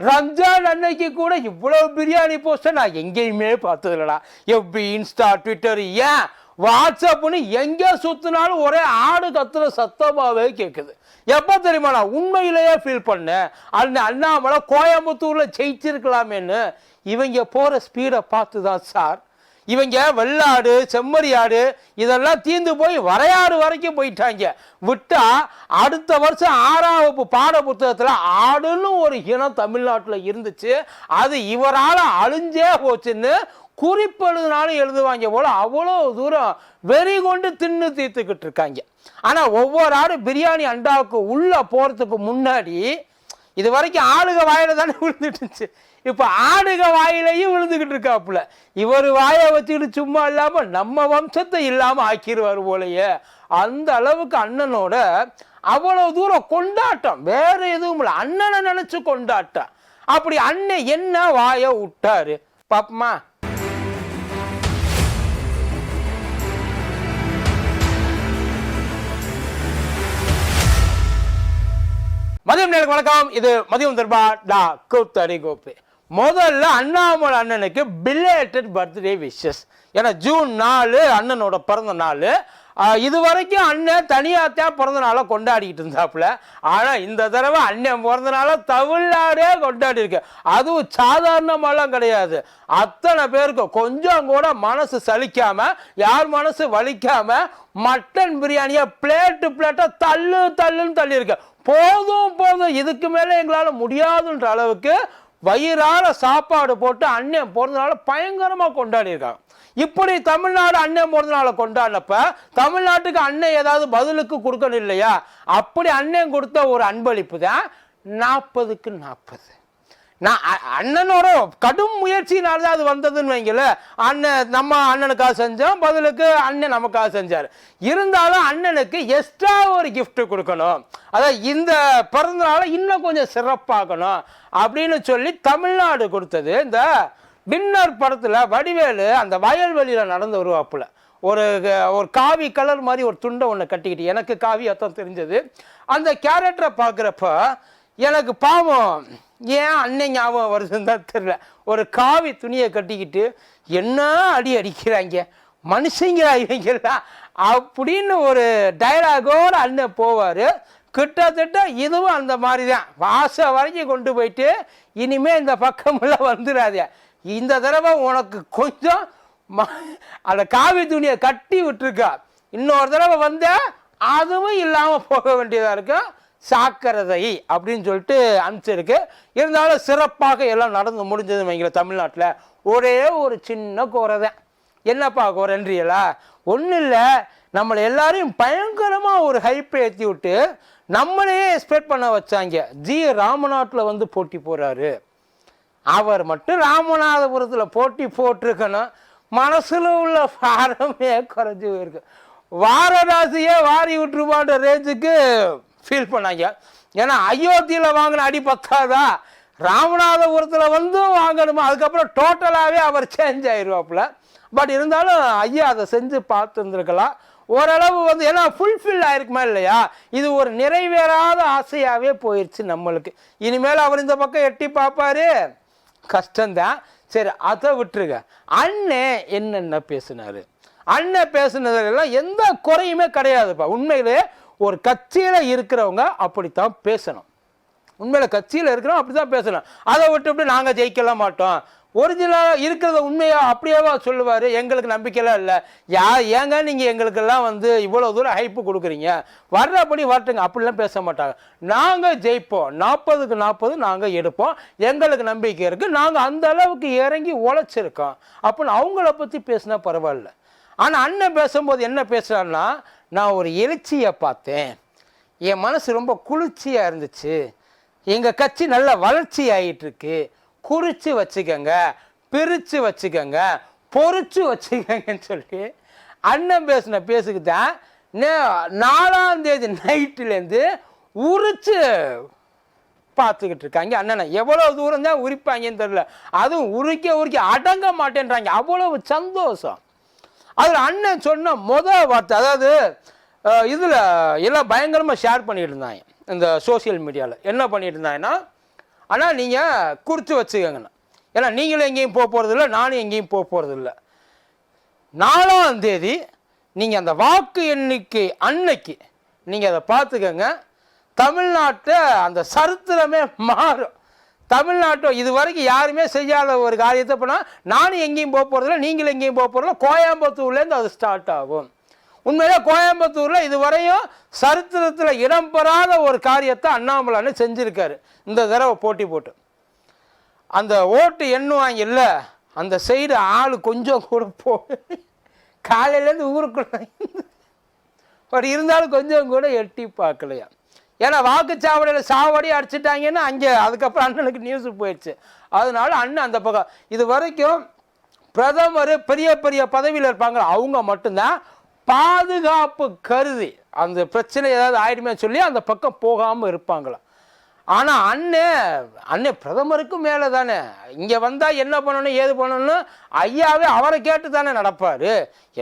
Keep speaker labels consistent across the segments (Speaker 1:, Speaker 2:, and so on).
Speaker 1: ரம்ஜான் அன்னைக்கு கூட இவ்வளவு பிரியாணி போஸ்டர் நான் எங்கேயுமே பார்த்ததில்லடா. எப்படி இன்ஸ்டா ட்விட்டர் ஏன்? வாட்ஸ்அப்னு எங்கே சுற்றினாலும் ஒரே ஆடு கத்துற சத்தமாகவே கேட்குது எப்போ தெரியுமா நான் உண்மையிலேயே ஃபீல் பண்ணேன். அண்ணா அண்ணாமலை கோயம்புத்தூரில் ஜெயிச்சிருக்கலாமேன்னு. இவங்க போகிற ஸ்பீடை பார்த்து தான் சார் இவங்க வெள்ளாடு செம்மறியாடு இதெல்லாம் தீந்து போய் வரையாடு வரைக்கும் போயிட்டாங்க. விட்டால் அடுத்த வருஷம் ஆறாம் வகுப்பு பாட புத்தகத்தில் ஆடுன்னு ஒரு இனம் தமிழ்நாட்டில் இருந்துச்சு. அது இவரால் அழிஞ்சே போச்சுன்னு குறிப்பெழுதுனாலும் எழுதுவாங்க போல் அவ்வளோ தூரம் வெறி கொண்டு தின்னு தீர்த்துக்கிட்டு இருக்காங்க. ஆனால் ஒவ்வொரு ஆடு பிரியாணி அண்டாவுக்கு உள்ளே போகிறதுக்கு முன்னாடி இது வரைக்கும் ஆளுக வாயில தானே விழுந்துட்டு இருந்துச்சு இப்போ ஆடுக வாயிலையும் விழுந்துக்கிட்டு இருக்காப்புல. இவர் வாயை வச்சுக்கிட்டு சும்மா இல்லாமல் நம்ம வம்சத்தை இல்லாமல் ஆக்கிடுவார் போலயே. அந்த அளவுக்கு அண்ணனோட அவ்வளோ தூரம் கொண்டாட்டம். வேற எதுவும் இல்லை. அண்ணனை நினச்சி கொண்டாட்டம். அப்படி அண்ணன் என்ன வாயை விட்டாரு? பாப்பமா. மதியம் நேரம் வணக்கம். இது மதியம் தர்பா டா கூத்தரி கோப்பு முதல்ல அண்ணாமலை அண்ணனுக்கு பில்லேட்டட் பர்த்டே விஷஸ் ஏன்னா ஜூன் நாலு அண்ணனோட பிறந்த நாள். இது வரைக்கும் அண்ணன் தனியாத்தான் பிறந்த நாளாக கொண்டாடிக்கிட்டு இருந்தாப்புல. ஆனால் இந்த தடவை அண்ணன் பிறந்த நாளாக தமிழ்நாடே கொண்டாடி இருக்கு. அதுவும் சாதாரணமாலாம் கிடையாது. அத்தனை பேருக்கு கொஞ்சம் கூட மனசு சலிக்காம யார் மனசு வலிக்காம மட்டன் பிரியாணியை பிளேட்டு பிளேட்டாக தள்ளு தள்ளுன்னு தள்ளியிருக்கு. போதும் போதும். இதுக்கு மேலே எங்களால் முடியாதுன்ற அளவுக்கு வயிறார சாப்பாடு போட்டு அண்ணன் பிறந்தநாள பயங்கரமாக கொண்டாடியிருக்காங்க. இப்படி தமிழ்நாடு அண்ணன் பிறந்தநாளை கொண்டாடினப்ப தமிழ்நாட்டுக்கு அண்ணன் ஏதாவது பதிலுக்கு கொடுக்கணும் இல்லையா? அப்படி அண்ணன் கொடுத்த ஒரு அன்பளிப்பு தான் நாற்பதுக்கு நாற்பது நான் அண்ணனோட கடும் முயற்சினால தான் அது வந்ததுன்னு வைங்கள அண்ணன் நம்ம அண்ணனுக்காக செஞ்சோம் பதிலுக்கு அண்ணன் நமக்காக செஞ்சார். இருந்தாலும் அண்ணனுக்கு எக்ஸ்ட்ரா ஒரு கிஃப்ட் கொடுக்கணும். அதாவது இந்த பிறந்தநாளை இன்னும் கொஞ்சம் சிறப்பாக்கணும் அப்படின்னு சொல்லி தமிழ்நாடு கொடுத்தது. இந்த பின்னர் படத்தில் வடிவேலு அந்த வயல்வெளியில் நடந்து வருவாப்புல. ஒரு ஒரு காவி கலர் மாதிரி ஒரு துண்டை ஒன்று கட்டிக்கிட்டு எனக்கு காவி அர்த்தம் தெரிஞ்சது. அந்த கேரக்டரை பார்க்குறப்ப எனக்கு பாவம். ஏன் அண்ணன் ஞாபகம் வருதுன்னு தான் தெரியல. ஒரு காவி துணியை கட்டிக்கிட்டு என்ன அடி அடிக்கிறாங்க? மனுஷங்களா இவங்கெல்லாம். அப்படின்னு ஒரு டைலாகோடு அண்ணன் போவார். கிட்டத்தட்ட இதுவும் அந்த மாதிரி தான் வாச வரைக்கும் கொண்டு போயிட்டு இனிமே இந்த பக்கமெல்லாம் வந்துடாதே. இந்த தடவை உனக்கு கொஞ்சம் ம- அந்த காவி துணியை கட்டி விட்டுருக்கா. இன்னொரு தடவை வந்த அதுவும் இல்லாமல் போக வேண்டியதாக இருக்கும் சாக்கிரதை அப்படின்னு சொல்லிட்டு அனுப்பிச்சிருக்கு. இருந்தாலும் சிறப்பாக எல்லாம் நடந்து முடிஞ்சது வைங்கள தமிழ்நாட்டில். ஒரே ஒரு சின்ன குறை தான் என்னப்பா குறைன்றீங்களா ஒன்றும் இல்லை. நம்மளை எல்லாரையும் பயங்கரமாக ஒரு ஹைப்பை ஏற்றி விட்டு நம்மளையே எக்ஸ்பெக்ட் பண்ண வச்சாங்க. ஜி ராமநாட்டில் வந்து போட்டி போகிறாரு அவர் மட்டும் ராமநாதபுரத்தில் போட்டி போட்டிருக்கணும். மனசில் உள்ள பாரமே குறைஞ்சி போயிருக்கு. வாரராசியே வாரி விட்டுருமான்ற ரேஞ்சுக்கு ஃபீல் பண்ணாங்க. ஏன்னா அயோத்தியில் வாங்கின அடி பத்தாதா ராமநாதபுரத்தில் வந்தும் வாங்கணுமா? அதுக்கப்புறம் டோட்டலாகவே அவர் சேஞ்ச் ஆயிடுவாப்புல பட் இருந்தாலும் ஐயா அதை செஞ்சு பார்த்துருந்துருக்கலாம். ஓரளவு வந்து ஏன்னா ஃபுல்ஃபில் ஆயிருக்குமா இல்லையா? இது ஒரு நிறைவேறாத ஆசையாகவே போயிடுச்சு நம்மளுக்கு. இனிமேல் அவர் இந்த பக்கம் எட்டி பார்ப்பாரு. கஷ்டம்தான். சரி அதை விட்டுருங்க. அண்ணன் என்னென்ன பேசினார்? அண்ணன் பேசுனதுலாம் எந்த குறையுமே கிடையாதுப்பா. உண்மையிலே ஒரு கட்சியில் இருக்கிறவங்க அப்படித்தான் பேசணும். உண்மையில் கட்சியில் இருக்கிறோம் அப்படி தான் பேசணும். அதை விட்டு விட்டு நாங்கள் ஜெயிக்கல மாட்டோம். ஒரிஜினலாக இருக்கிறத உண்மையாக அப்படியேவா சொல்லுவார்? எங்களுக்கு நம்பிக்கைலாம் இல்லை. யா ஏங்க நீங்கள் எங்களுக்கெல்லாம் வந்து இவ்வளோ தூரம் ஹைப்பு கொடுக்குறீங்க? வர்றபடி வரட்டுங்க. அப்படிலாம் பேச மாட்டாங்க. நாங்கள் ஜெயிப்போம். நாற்பதுக்கு நாற்பது நாங்கள் எடுப்போம். எங்களுக்கு நம்பிக்கை இருக்குது நாங்கள் அந்த அளவுக்கு இறங்கி உழைச்சிருக்கோம். அப்படின்னு அவங்கள பற்றி பேசினா பரவாயில்ல. ஆனால் அண்ணன் பேசும்போது என்ன பேசுகிறான்னா நான் ஒரு எழுச்சியை பார்த்தேன். என் மனசு ரொம்ப குளிர்ச்சியாக இருந்துச்சு. எங்கள் கட்சி நல்ல வளர்ச்சி ஆகிட்டுருக்கு குறித்து வச்சுக்கோங்க பிரித்து வச்சுக்கோங்க பொறிச்சு வச்சுக்கோங்கன்னு சொல்லி அண்ணன் பேசின பேசுக்கு தான் நாலாம் தேதி நைட்டுலேருந்து உரிச்சு பார்த்துக்கிட்டு இருக்காங்க. அண்ணனை எவ்வளோ தூரம் தான் உரிப்பாங்கன்னு தெரில அதுவும் உரிக்க உரிக்க அடங்க மாட்டேன்றாங்க. அவ்வளவு சந்தோஷம். அதில் அண்ணன் சொன்ன முதல் வார்த்தை அதாவது இதில் எல்லாம் பயங்கரமாக ஷேர் பண்ணிட்டு இருந்தாங்க இந்த சோஷியல் மீடியாவில் என்ன பண்ணிட்டு இருந்தாங்கன்னா ஆனால் நீங்கள் குறித்து வச்சுக்கோங்கண்ணா. ஏன்னா நீங்களும் எங்கேயும் போக போகிறதில்ல நானும் எங்கேயும் போக போகிறதில்ல நாலாம் தேதி நீங்கள் அந்த வாக்கு எண்ணிக்கை அன்னைக்கு நீங்கள் அதை பார்த்துக்கோங்க. தமிழ்நாட்டை அந்த சரித்திரமே மாறும். தமிழ்நாட்டும் இது வரைக்கும் யாருமே செய்யாத ஒரு காரியத்தை போனால் நானும் எங்கேயும் போக போகிறதில்ல நீங்களும் எங்கேயும் போக போகிறதில்ல கோயம்புத்தூர்லேருந்து அது ஸ்டார்ட் ஆகும். உண்மையிலே கோயம்புத்தூரில் இதுவரையும் சரித்திரத்தில் இடம்பெறாத ஒரு காரியத்தை அண்ணாமலைன்னு செஞ்சுருக்காரு. இந்த தடவை போட்டி போட்டு. அந்த ஓட்டு எண்ணுவாங்கல்ல அந்த சைடு ஆள் கொஞ்சம் கூட போ காலையிலேருந்து ஊருக்குள்ள பட் இருந்தாலும் கொஞ்சம் கூட எட்டி பார்க்கலையா? ஏன்னா வாக்குச்சாவடியில் சாவடி அடிச்சிட்டாங்கன்னு அங்கே அதுக்கப்புறம் அண்ணனுக்கு நியூஸ் போயிடுச்சு. அதனால அண்ணன் அந்த பக்கம். இது வரைக்கும் பிரதமர் பெரிய பெரிய பதவியில் இருப்பாங்க அவங்க மட்டும்தான். பாதுகாப்பு கருதி அந்த பிரச்சனை ஏதாவது ஆயிடுமே சொல்லி அந்த பக்கம் போகாமல் இருப்பாங்களாம் ஆனால் அண்ணே அண்ணே பிரதமருக்கும் மேலே தானே இங்கே வந்தால் என்ன பண்ணணும் ஏது பண்ணணும் ஐயாவே அவரை கேட்டு தானே நடப்பார்.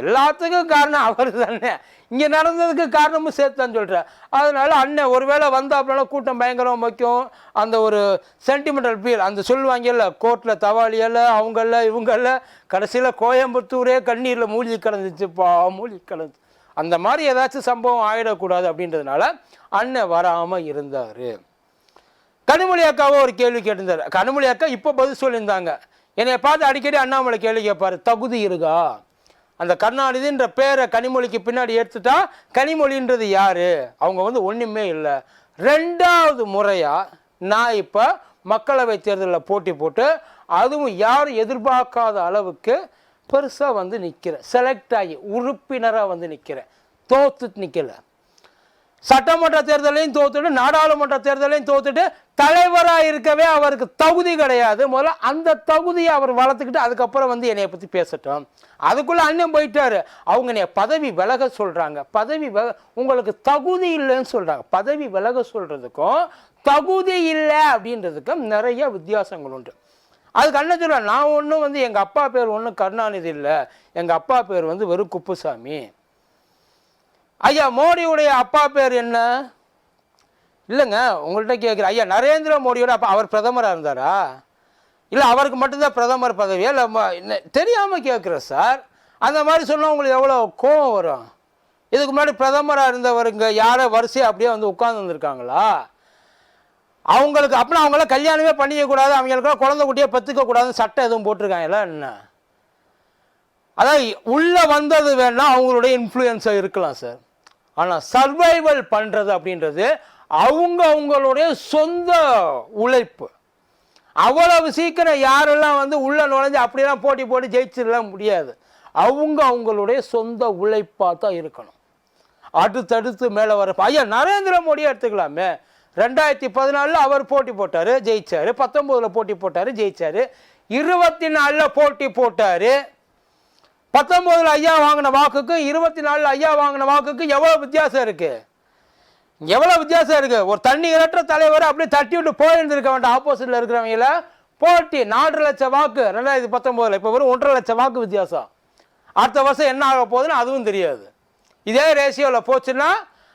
Speaker 1: எல்லாத்துக்கும் காரணம் அவர் தானே இங்கே நடந்ததுக்கு காரணமும் சேர்த்து தான் சொல்கிறேன் அதனால் அண்ணன் ஒருவேளை வந்தாப்புல கூட்டம் பயங்கரமாக வைக்கும். அந்த ஒரு சென்டிமெண்டல் ஃபீல் அந்த சொல்லுவாங்கல்ல கோர்ட்டில் தவாலியில் அவங்கள இவங்கள கடைசியில் கோயம்புத்தூரே கண்ணீரில் மூழ்கி கிடந்துச்சுப்பா மூழ்கி கிடந்துச்சு அந்த மாதிரி ஏதாச்சும் சம்பவம் ஆகிடக்கூடாது அப்படின்றதுனால அண்ணன் வராமல் இருந்தார். கனிமொழி அக்காவோ ஒரு கேள்வி கேட்டிருந்தார். கனிமொழி அக்கா இப்போ பதில் சொல்லியிருந்தாங்க. என்னை பார்த்து அடிக்கடி அண்ணாமலை கேள்வி கேட்பார் தகுதி இருக்கா? அந்த கருணாநிதின்ற பேரை கனிமொழிக்கு பின்னாடி எடுத்துட்டா கனிமொழின்றது யாரு? அவங்க வந்து ஒன்றுமே இல்லை. ரெண்டாவது முறையாக நான் இப்போ மக்களவை தேர்தலில் போட்டி போட்டு அதுவும் யாரும் எதிர்பார்க்காத அளவுக்கு பெருசாக வந்து நிற்கிறேன் செலக்ட் ஆகி உறுப்பினராக வந்து நிற்கிறேன் தோத்து நிற்கலை சட்டமன்ற தேர்தலையும் தோத்துட்டு நாடாளுமன்ற தேர்தலையும் தோத்துட்டு தலைவராக இருக்கவே அவருக்கு தகுதி கிடையாது. முதல்ல அந்த தகுதியை அவர் வளர்த்துக்கிட்டு அதுக்கப்புறம் வந்து என்னைய பற்றி பேசட்டும். அதுக்குள்ளே அண்ணன் போயிட்டாரு. அவங்க என்னைய பதவி விலக சொல்கிறாங்க பதவி வில உங்களுக்கு தகுதி இல்லைன்னு சொல்கிறாங்க பதவி விலக சொல்கிறதுக்கும் தகுதி இல்லை அப்படின்றதுக்கும் நிறைய வித்தியாசங்கள் உண்டு. அதுக்கு அண்ணன் சொல்ல நான் ஒன்றும் வந்து எங்கள் அப்பா பேர் ஒன்றும் கருணாநிதி இல்லை. எங்கள் அப்பா பேர் வந்து வெறும் குப்புசாமி. ஐயா மோடியுடைய அப்பா பேர் என்ன? இல்லைங்க உங்கள்கிட்ட கேட்குறேன் ஐயா நரேந்திர மோடியோட அப்பா அவர் பிரதமராக இருந்தாரா? இல்லை அவருக்கு மட்டும்தான் பிரதமர் பதவியா இல்லை தெரியாமல் கேட்குறேன் சார். அந்த மாதிரி சொன்னால் உங்களுக்கு எவ்வளோ கோவம் வரும்? இதுக்கு முன்னாடி பிரதமராக இருந்தவருங்க யாரை வரிசையாக அப்படியே வந்து உட்கார்ந்து வந்திருக்காங்களா? அவங்களுக்கு அப்படின்னா அவங்களாம் கல்யாணமே பண்ணிக்கக்கூடாது அவங்களுக்குலாம் குழந்தை குட்டியை பெற்றுக்க கூடாதுன்னு சட்டம் எதுவும் போட்டிருக்காங்களா என்ன? அதான் உள்ளே வந்தது வேணால் அவங்களுடைய இன்ஃப்ளூயன்ஸாக இருக்கலாம் சார். ஆனால் சர்வைவல் பண்ணுறது அப்படின்றது அவங்க அவங்களுடைய சொந்த உழைப்பு. அவ்வளவு சீக்கிரம் யாரெல்லாம் வந்து உள்ள நுழைஞ்சு அப்படிலாம் போட்டி போட்டு ஜெயிச்சிடலாம் முடியாது. அவங்க அவங்களுடைய சொந்த உழைப்பாக தான் இருக்கணும். அடுத்தடுத்து மேலே வர ஐயா நரேந்திர மோடியை எடுத்துக்கலாமே. ரெண்டாயிரத்தி பதினாலில் அவர் போட்டி போட்டார் ஜெயித்தார் பத்தொம்போதில் போட்டி போட்டார் ஜெயிச்சார். இருபத்தி நாலில் போட்டி போட்டார். பத்தொம்போதில் ஐயா வாங்கின வாக்குக்கும் இருபத்தி நாலில் ஐயா வாங்கின வாக்குக்கும் எவ்வளோ வித்தியாசம் இருக்குது எவ்வளோ வித்தியாசம் இருக்குது ஒரு தண்ணி இரட்ட தலைவர் அப்படியே தட்டி விட்டு போயிருந்திருக்க வேண்டாம். ஆப்போசிட்டில் இருக்கிறவங்கள போட்டி நாலரை லட்சம் வாக்கு. ரெண்டாயிரத்தி பத்தொம்போதில் இப்போ வரும் ஒன்றரை லட்சம் வாக்கு வித்தியாசம். அடுத்த வருஷம் என்ன ஆக போகுதுன்னு அதுவும் தெரியாது. இதே ரேஷியோவில் போச்சுன்னா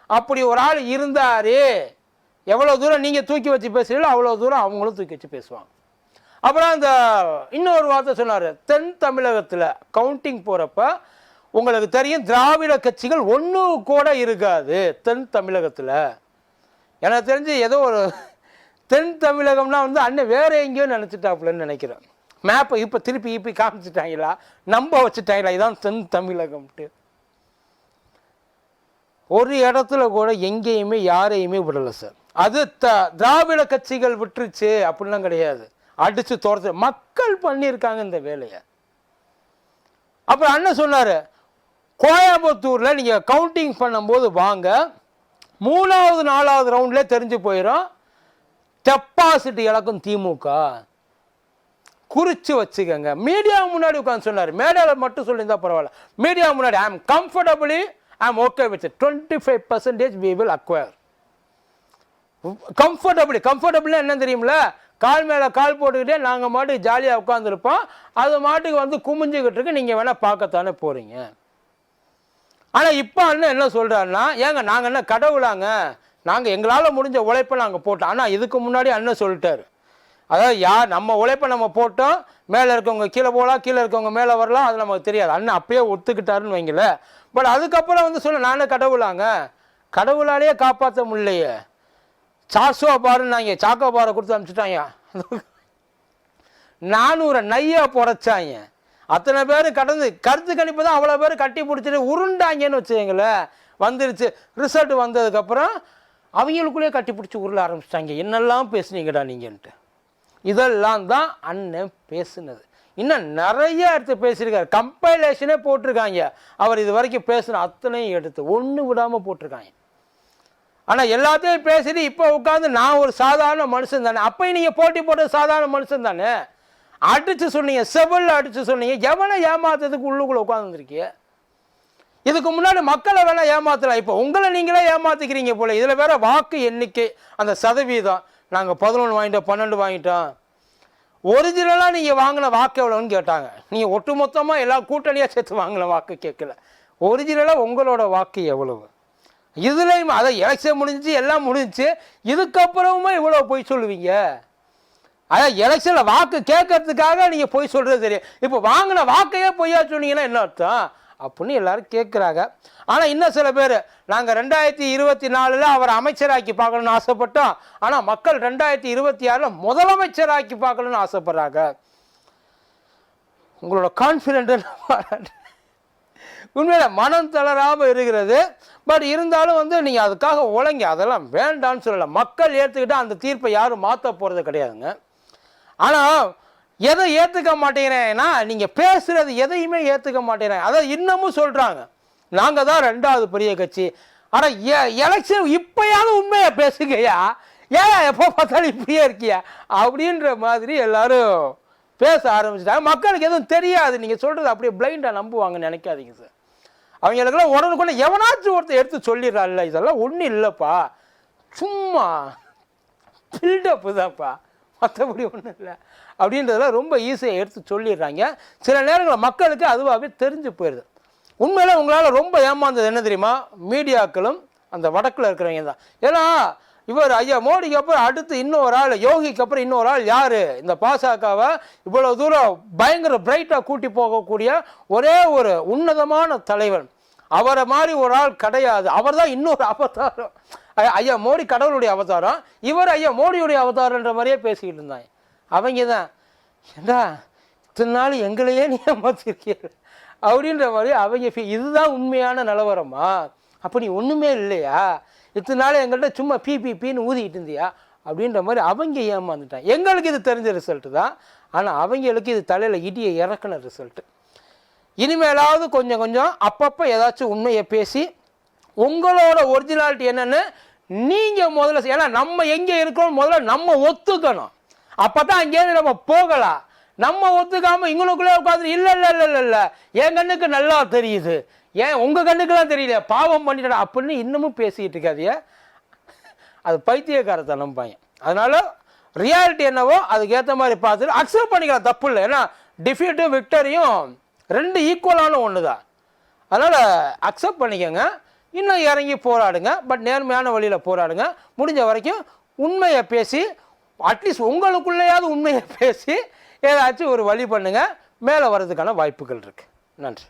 Speaker 1: அப்படி ஒரு ஆள் இருந்தார். எவ்வளோ தூரம் நீங்கள் தூக்கி வச்சு பேசுகிறீங்களோ அவ்வளோ தூரம் அவங்களும் தூக்கி வச்சு பேசுவாங்க. அப்புறம் அந்த இன்னொரு வார்த்தை சொன்னார் தென் தமிழகத்தில் கவுண்டிங் போகிறப்ப உங்களுக்கு தெரியும் திராவிட கட்சிகள் ஒன்று கூட இருக்காது தென் தமிழகத்தில். எனக்கு தெரிஞ்சு ஏதோ ஒரு தென் தமிழகம்னா வந்து அண்ணன் வேறு எங்கேயோ நினச்சிட்டாப்புலன்னு நினைக்கிறேன். மேப்பை இப்போ திருப்பி இப்பி காமிச்சிட்டாங்களா? நம்ப வச்சுட்டாங்களா? இதான் தென் தமிழகம்ட்டு. ஒரு இடத்துல கூட எங்கேயுமே யாரையுமே விடலை சார். அது த திராவிட கட்சிகள் விட்டுருச்சு அப்படிலாம் கிடையாது. அடித்து துரத்து. மக்கள் பண்ணியிருக்காங்க இந்த வேலையை. அப்புறம் அண்ணன் சொன்னார் கோயம்புத்தூரில் நீங்கள் கவுண்டிங் பண்ணும்போது வாங்க மூணாவது நாலாவது ரவுண்ட்லேயே தெரிஞ்சு போயிடும் டெபாசிட் இழக்கும் திமுக. குறித்து வச்சுக்கோங்க. மீடியா முன்னாடி உட்காந்து சொன்னார். மேடையில் மட்டும் சொல்லியிருந்தா பரவாயில்ல. மீடியா முன்னாடி ஐ am comfortably I am okay with twenty five percentage we will acquire comfortably கம்ஃபர்டபுள்னா என்ன தெரியுமில? கால் மேலே கால் போட்டுக்கிட்டே நாங்கள் மாட்டுக்கு ஜாலியாக உட்காந்துருப்போம் அது மாட்டுக்கு வந்து குமிஞ்சிக்கிட்டு இருக்கு. நீங்கள் வேணால் பார்க்கத்தானே போகிறீங்க ஆனால் இப்போ அண்ணன் என்ன சொல்கிறாருன்னா ஏங்க நாங்கள் என்ன கடவுளாங்க? நாங்கள் எங்களால் முடிஞ்ச உழைப்பை நாங்கள் போட்டோம். ஆனால் இதுக்கு முன்னாடி அண்ணன் சொல்லிட்டாரு. அதாவது யார் நம்ம உழைப்பை நம்ம போட்டோம். மேலே இருக்கவங்க கீழே போகலாம் கீழே இருக்கவங்க மேலே வரலாம். அது நமக்கு தெரியாது. அண்ணன் அப்பயே ஒத்துக்கிட்டாருன்னு வைங்கள பட் அதுக்கப்புறம் வந்து சொல்ல நானே கடவுளாங்க. கடவுளாலேயே காப்பாற்ற முடியலையே. சாசோ பாருன்னாங்க சாக்கோ பாரை கொடுத்து அனுப்பிச்சிட்டாங்க நானூறு நையா புடைச்சாங்க அத்தனை பேர் கடந்து கருத்து கணிப்பு தான் அவ்வளோ பேர் கட்டி பிடிச்சிட்டு உருண்டாங்கன்னு வச்சுங்களேன் வந்துருச்சு. ரிசல்ட் வந்ததுக்கப்புறம் அவங்களுக்குள்ளேயே கட்டி பிடிச்சி உருள ஆரம்பிச்சிட்டாங்க என்னெல்லாம் பேசுனீங்கடா நீங்கன்ட்டு. இதெல்லாம் தான் அண்ணன் பேசுனது. இன்னும் நிறைய எடுத்து பேசியிருக்காரு. கம்பைலேஷனே போட்டிருக்காங்க அவர் இது வரைக்கும் பேசின அத்தனையும் எடுத்து ஒன்று விடாமல் போட்டிருக்காங்க ஆனால் எல்லாத்தையும் பேசிட்டு இப்போ உட்காந்து நான் ஒரு சாதாரண மனுஷன் தானே. அப்போயும் நீங்கள் போட்டி போட்ட சாதாரண மனுஷன் தானே. அடித்து சொன்னீங்க செவலில் அடித்து சொன்னீங்க எவனை ஏமாத்துறதுக்கு உள்ளுக்குள்ளே உட்காந்துருக்கீங்க இதுக்கு முன்னாடி மக்களை வேணால் ஏமாத்தலாம். இப்போ உங்களை நீங்களே ஏமாத்துக்கிறீங்க போல. இதில் வேற வாக்கு எண்ணிக்கை அந்த சதவீதம். நாங்கள் பதினொன்று வாங்கிட்டோம் பன்னெண்டு வாங்கிட்டோம். ஒரிஜினலாக நீங்கள் வாங்கின வாக்கு எவ்வளோன்னு கேட்டாங்க. நீங்கள் ஒட்டு மொத்தமாக எல்லா கூட்டணியாக சேர்த்து வாங்கின வாக்கு கேட்கல. ஒரிஜினலாக உங்களோட வாக்கு எவ்வளவு? இதுலேயும் அதை எலெக்ஷன் முடிஞ்சு எல்லாம் முடிஞ்சு இதுக்கப்புறமும் இவ்வளோ போய் சொல்லுவீங்க? அதான் எலெக்ஷனில் வாக்கு கேட்கறதுக்காக நீங்கள் போய் சொல்கிறது தெரியும். இப்போ வாங்கின வாக்கையே பொய்யா சொன்னீங்கன்னா என்ன அர்த்தம்? அப்படின்னு எல்லாரும் கேட்குறாங்க ஆனால் இன்னும் சில பேர் நாங்கள் ரெண்டாயிரத்தி இருபத்தி நாலில் அவரை அமைச்சராக்கி பார்க்கணும்னு ஆசைப்பட்டோம். ஆனால் மக்கள் ரெண்டாயிரத்தி இருபத்தி ஆறில் முதலமைச்சராக்கி பார்க்கணும்னு ஆசைப்பட்றாங்க. உங்களோட கான்ஃபிடென்ட் உண்மையில மனம் தளராமல் இருக்கிறது. பட் இருந்தாலும் வந்து நீங்கள் அதுக்காக உழைங்க. அதெல்லாம் வேண்டாம்னு சொல்லலை. மக்கள் ஏற்றுக்கிட்டால் அந்த தீர்ப்பை யாரும் மாற்ற போகிறது கிடையாதுங்க. ஆனால் எதை ஏற்றுக்க மாட்டேங்கிறேன்னா நீங்கள் பேசுகிறது எதையுமே ஏற்றுக்க மாட்டேங்கிறேன். அதை இன்னமும் சொல்கிறாங்க நாங்கள் தான் ரெண்டாவது பெரிய கட்சி. ஆனால் எலெக்ஷன் இப்போயாவது உண்மையை பேசுங்கய்யா? ஏன் எப்போ பார்த்தாலும் இப்படியே இருக்கியா? அப்படின்ற மாதிரி எல்லாரும் பேச ஆரம்பிச்சிட்டாங்க. மக்களுக்கு எதுவும் தெரியாது. நீங்கள் சொல்கிறது அப்படியே பிளைண்டாக நம்புவாங்கன்னு நினைக்காதீங்க சார் அவங்களுக்கெல்லாம் உடனுக்குள்ள எவனாச்சும் ஒருத்தர் எடுத்து சொல்லிடுறாள்ல இதெல்லாம் ஒன்றும் இல்லைப்பா. சும்மா பில்டப்பு தான்ப்பா. மற்றபடி ஒன்றும் இல்லை. அப்படின்றதெல்லாம் ரொம்ப ஈஸியாக எடுத்து சொல்லிடுறாங்க. சில நேரங்களில் மக்களுக்கு அதுவாகவே தெரிஞ்சு போயிடுது உண்மையில் உங்களால் ரொம்ப ஏமாந்தது என்ன தெரியுமா? மீடியாக்களும் அந்த வடக்கில் இருக்கிறவங்க தான். ஏன்னா இவர் ஐயா மோடிக்கு அப்புறம் அடுத்து இன்னொரு ஆள் யோகிக்கு அப்புறம் இன்னொரு ஆள் யார்? இந்த பாசகவை இவ்வளோ தூரம் பயங்கர பிரைட்டாக கூட்டி போகக்கூடிய ஒரே ஒரு உன்னதமான தலைவன். அவரை மாதிரி ஒரு ஆள் கிடையாது. அவர் தான் இன்னொரு அவதாரம். ஐயா மோடி கடவுளுடைய அவதாரம். இவர் ஐயா மோடியுடைய அவதாரன்ற மாதிரியே பேசிக்கிட்டு இருந்தாங்க. அவங்க தான் ஏண்டா இத்தனை நாள் எங்களையே நீ ஏமாத்திருக்கீங்க அப்படின்ற மாதிரி அவங்க இதுதான் உண்மையான நிலவரமா? அப்போ நீ ஒன்றுமே இல்லையா? இத்தனை நாள் எங்கள்கிட்ட சும்மா பிபிபின்னு ஊதிக்கிட்டு இருந்தியா? அப்படின்ற மாதிரி அவங்க ஏமாந்துட்டான் எங்களுக்கு இது தெரிஞ்ச ரிசல்ட்டு தான். ஆனால் அவங்களுக்கு இது தலையில் இடியை இறக்குன ரிசல்ட்டு இனிமேலாவது கொஞ்சம் கொஞ்சம் அப்பப்போ ஏதாச்சும் உண்மையை பேசி உங்களோட ஒரிஜினாலிட்டி என்னென்னு நீங்கள் முதல்ல ஏன்னா நம்ம எங்கே இருக்கிறோம் முதல்ல நம்ம ஒத்துக்கணும். அப்போ தான் அங்கேருந்து நம்ம போகலாம். நம்ம ஒத்துக்காமல் இவங்களுக்குள்ளே உட்காந்து இல்லை இல்லை இல்லை இல்லை இல்லை என் கண்ணுக்கு நல்லா தெரியுது. ஏன் உங்கள் கண்ணுக்கெல்லாம் தெரியல? பாவம் பண்ணிட்டா அப்படின்னு இன்னமும் பேசிக்கிட்டு இருக்காதிய அது பைத்தியக்காரத்தனம் பையன். அதனால் ரியாலிட்டி என்னவோ அதுக்கேற்ற மாதிரி பார்த்துட்டு அக்செப்ட் பண்ணிக்கலாம். தப்பு இல்லை. ஏன்னா டிஃபீட்டும் விக்டரியும் ரெண்டு ஈக்குவலான ஒன்று தான் அதனால் அக்செப்ட் பண்ணிக்கோங்க. இன்னும் இறங்கி போராடுங்க. பட் நேர்மையான வழியில் போராடுங்க. முடிஞ்ச வரைக்கும் உண்மையை பேசி அட்லீஸ்ட் உங்களுக்குள்ளேயாவது உண்மையை பேசி ஏதாச்சும் ஒரு வழி பண்ணுங்கள் மேலே வர்றதுக்கான வாய்ப்புகள் இருக்குது நன்றி.